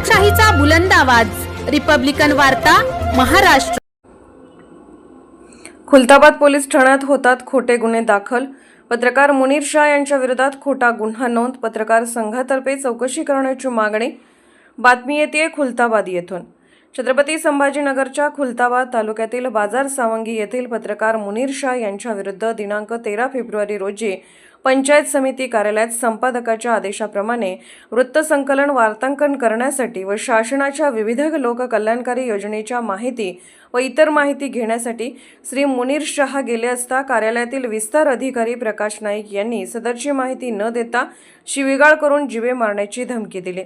लोकशाहीचा बुलंद आवाज. रिपब्लिकन वार्ता महाराष्ट्र. खुलताबाद पोलीस ठाण्यात होतात खोटे गुन्हे दाखल. पत्रकार मुनीर शाह यांच्या विरोधात खोटा गुन्हा नोंद. पत्रकार संघातर्फे चौकशी करण्याची मागणी. बातमी येते खुलताबाद येथून. छत्रपती संभाजीनगरच्या खुलताबाद तालुक्यातील बाजार सावंगी येथील पत्रकार मुनीर शाह यांच्या विरुद्ध दिनांक तेरा फेब्रुवारी रोजी पंचायत समिती कार्यालयात संपादकाच्या आदेशाप्रमाणे वृत्तसंकलन वार्तांकन करण्यासाठी व शासनाच्या विविध लोककल्याणकारी योजनेच्या माहिती व इतर माहिती घेण्यासाठी श्री मुनीर शहा गेले असता कार्यालयातील विस्तार अधिकारी प्रकाश नाईक यांनी सदरची माहिती न देता शिवीगाळ करून जिवे मारण्याची धमकी दिली.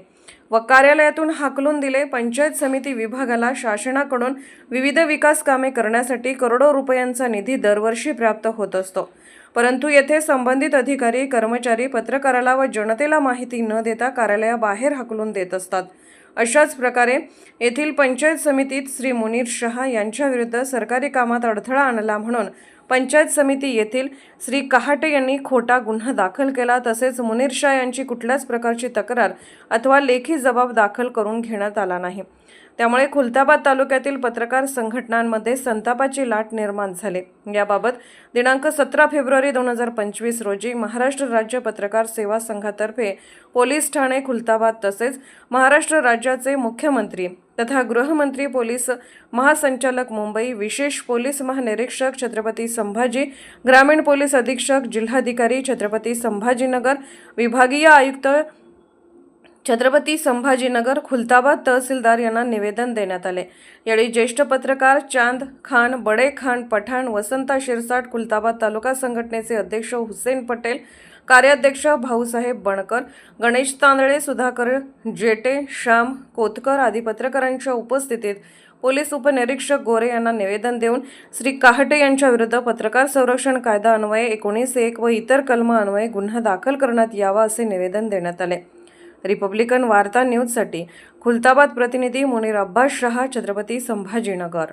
व कार्यालयातून हाकलून दिले पंचायत समिती विभागाला शासनाकडून विविध विकास कामे करण्यासाठी करोडो रुपयांचा निधी दरवर्षी प्राप्त होत असतो. परंतु येथे संबंधित अधिकारी कर्मचारी पत्रकाराला व जनतेला माहिती न देता कार्यालयाबाहेर हाकलून देत असतात. अशाच प्रकारे येथील पंचायत समितीत श्री मुनीर शहा यांच्या विरुद्ध सरकारी कामात अडथळा आणला म्हणून पंचायत समिती येथील श्री कहाटे यांनी खोटा गुन्हा दाखल केला. तसेच मुनीर शाह यांची कुठल्याच प्रकारची तक्रार अथवा लेखी जबाब दाखल करून घेण्यात आला नाही. त्यामुळे खुलताबाद तालुक्यातील पत्रकार संघटनांमध्ये संतापाची लाट निर्माण झाली. याबाबत दिनांक सतरा फेब्रुवारी दोन हजार पंचवीस रोजी महाराष्ट्र राज्य पत्रकार सेवा संघातर्फे पोलीस ठाणे खुलताबाद तसेच महाराष्ट्र राज्याचे मुख्यमंत्री तथा गृहमंत्री पोलीस महासंचालक मुंबई विशेष पोलीस महानिरीक्षक छत्रपती संभाजी ग्रामीण पोलीस अधीक्षक जिल्हाधिकारी छत्रपती संभाजीनगर विभागीय आयुक्त छत्रपती संभाजीनगर खुलताबाद तहसीलदार यांना निवेदन देण्यात आले. यावेळी ज्येष्ठ पत्रकार चांद खान बडे खान पठाण वसंता शिरसाट खुलताबाद तालुका संघटनेचे अध्यक्ष हुसेन पटेल कार्याध्यक्ष भाऊसाहेब बणकर गणेश तांदळे सुधाकर जेटे श्याम कोतकर आदी पत्रकारांच्या उपस्थितीत पोलीस उपनिरीक्षक गोरे यांना निवेदन देऊन श्री काहटे यांच्या विरुद्ध पत्रकार संरक्षण कायदा अन्वये एकोणीस एक व इतर कलम अन्वये गुन्हा दाखल करण्यात यावा असे निवेदन देण्यात आले. रिपब्लिकन वार्ता न्यूजसाठी खुलताबाद प्रतिनिधी मुनीर अब्बास शहा छत्रपती संभाजीनगर.